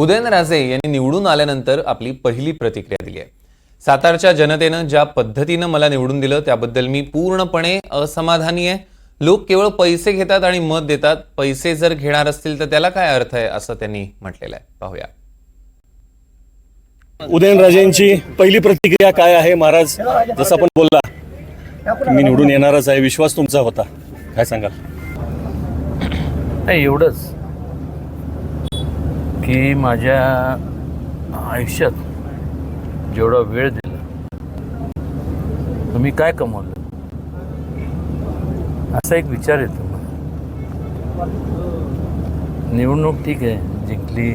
उदयनराजे यांनी निवडून आल्यानंतर आपली पहिली प्रतिक्रिया दिली आहे. सातारच्या जनतेनं ज्या पद्धतीनं मला निवडून दिलं त्याबद्दल मी पूर्णपणे असमाधानी आहे. लोक केवळ पैसे घेतात आणि मत देतात. पैसे जर घेणार असतील तर त्याला काय अर्थ आहे असं त्यांनी म्हटलेलं आहे. पाहूया. उदयनराजेंची पहिली प्रतिक्रिया काय आहे महाराज? जसं आपण बोलला मी निवडून येणारच आहे. विश्वास तुमचा होता. काय सांगाल? नाही एवढंच. की माझ्या आयुष्यात जेवढा वेळ दिला तुम्ही काय कमवलं? असा एक विचार येतो. मला निवडणूक ठीक आहे जिंकली.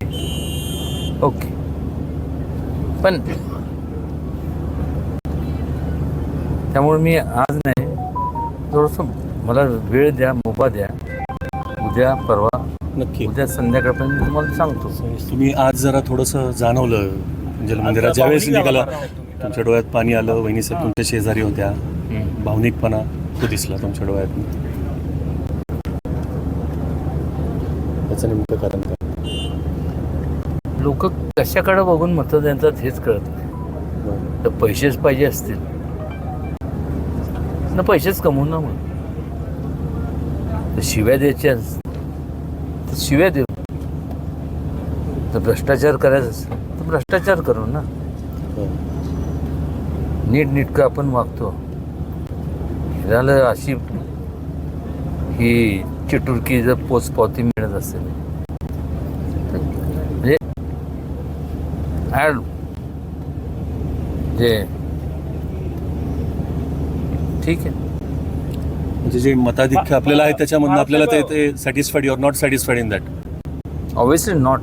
ओके. पण त्यामुळे मी आज नाही थोडंसं मला वेळ द्या मोबा द्या. उद्या परवा नक्की. उद्या संध्याकाळपर्यंत मी तुम्हाला सांगतो. तुम्ही आज जरा थोडंसं जाणवलं. जलमंदिरात ज्यावेळेस निघाला तुमच्या डोळ्यात पाणी आलं वहिनी साहेब तुमच्या शेजारी होत्या. भावनिकपणा तो दिसला तुमच्या डोळ्यात. त्याचं नेमकं कारण काय? लोक कशाकडे बघून मतं देतात हेच कळत नाही. तर पैसेच पाहिजे असतील. ना पैसेच कमवून ना मग. शिव्या द्यायच्या तर शिव्या देऊ. तर भ्रष्टाचार करायचा असेल तर भ्रष्टाचार करू ना. नीट नीटकं आपण वागतो. झालं अशी ही चिटुरकी जर पोचपावती मिळत असेल म्हणजे ॲड जे ठीक आहे. म्हणजे जे मताधिक्य आपल्याला आहे त्याच्यामधनं आपल्याला ते ते satisfied your not satisfied in that obviously not